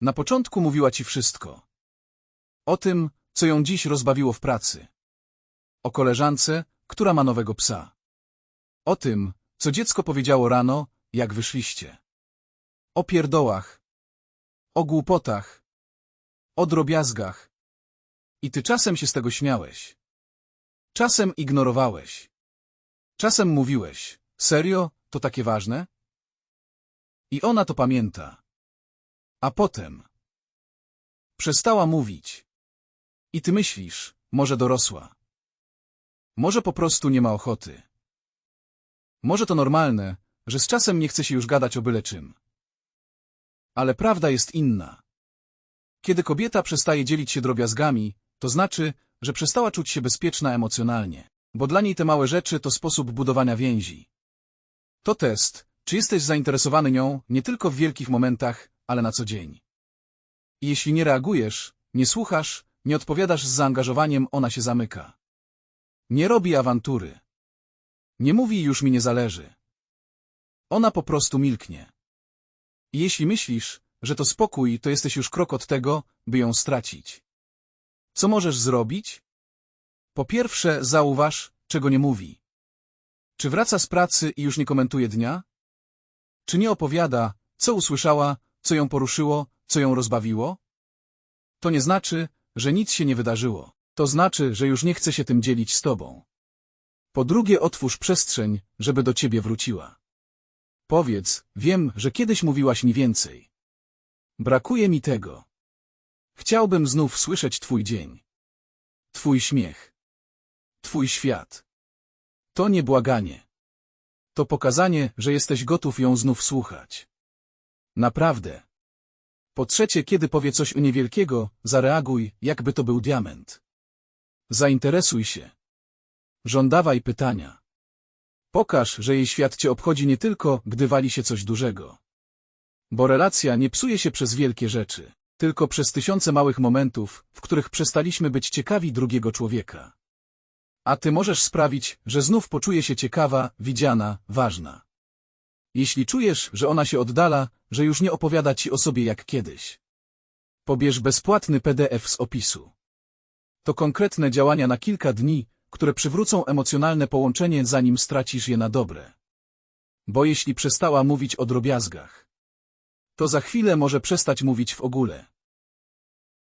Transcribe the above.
Na początku mówiła ci wszystko. O tym, co ją dziś rozbawiło w pracy. O koleżance, która ma nowego psa. O tym, co dziecko powiedziało rano, jak wyszliście. O pierdołach. O głupotach. O drobiazgach. I ty czasem się z tego śmiałeś. Czasem ignorowałeś. Czasem mówiłeś, serio, to takie ważne? I ona to pamięta. A potem przestała mówić. I ty myślisz, może dorosła. Może po prostu nie ma ochoty. Może to normalne, że z czasem nie chce się już gadać o byle czym. Ale prawda jest inna. Kiedy kobieta przestaje dzielić się drobiazgami, to znaczy, że przestała czuć się bezpieczna emocjonalnie, bo dla niej te małe rzeczy to sposób budowania więzi. To test, czy jesteś zainteresowany nią nie tylko w wielkich momentach, ale na co dzień. Jeśli nie reagujesz, nie słuchasz, nie odpowiadasz z zaangażowaniem, ona się zamyka. Nie robi awantury. Nie mówi już mi nie zależy. Ona po prostu milknie. Jeśli myślisz, że to spokój, to jesteś już krok od tego, by ją stracić. Co możesz zrobić? Po pierwsze, zauważ, czego nie mówi. Czy wraca z pracy i już nie komentuje dnia? Czy nie opowiada, co usłyszała, co ją poruszyło, co ją rozbawiło? To nie znaczy, że nic się nie wydarzyło. To znaczy, że już nie chce się tym dzielić z tobą. Po drugie, otwórz przestrzeń, żeby do ciebie wróciła. Powiedz, wiem, że kiedyś mówiłaś mi więcej. Brakuje mi tego. Chciałbym znów słyszeć twój dzień. Twój śmiech. Twój świat. To nie błaganie. To pokazanie, że jesteś gotów ją znów słuchać. Naprawdę. Po trzecie, kiedy powie coś niewielkiego, zareaguj, jakby to był diament. Zainteresuj się. Żądawaj pytania. Pokaż, że jej świat cię obchodzi nie tylko, gdy wali się coś dużego. Bo relacja nie psuje się przez wielkie rzeczy, tylko przez tysiące małych momentów, w których przestaliśmy być ciekawi drugiego człowieka. A ty możesz sprawić, że znów poczuje się ciekawa, widziana, ważna. Jeśli czujesz, że ona się oddala, że już nie opowiada ci o sobie jak kiedyś. Pobierz bezpłatny PDF z opisu. To konkretne działania na kilka dni, które przywrócą emocjonalne połączenie zanim stracisz je na dobre. Bo jeśli przestała mówić o drobiazgach, to za chwilę może przestać mówić w ogóle.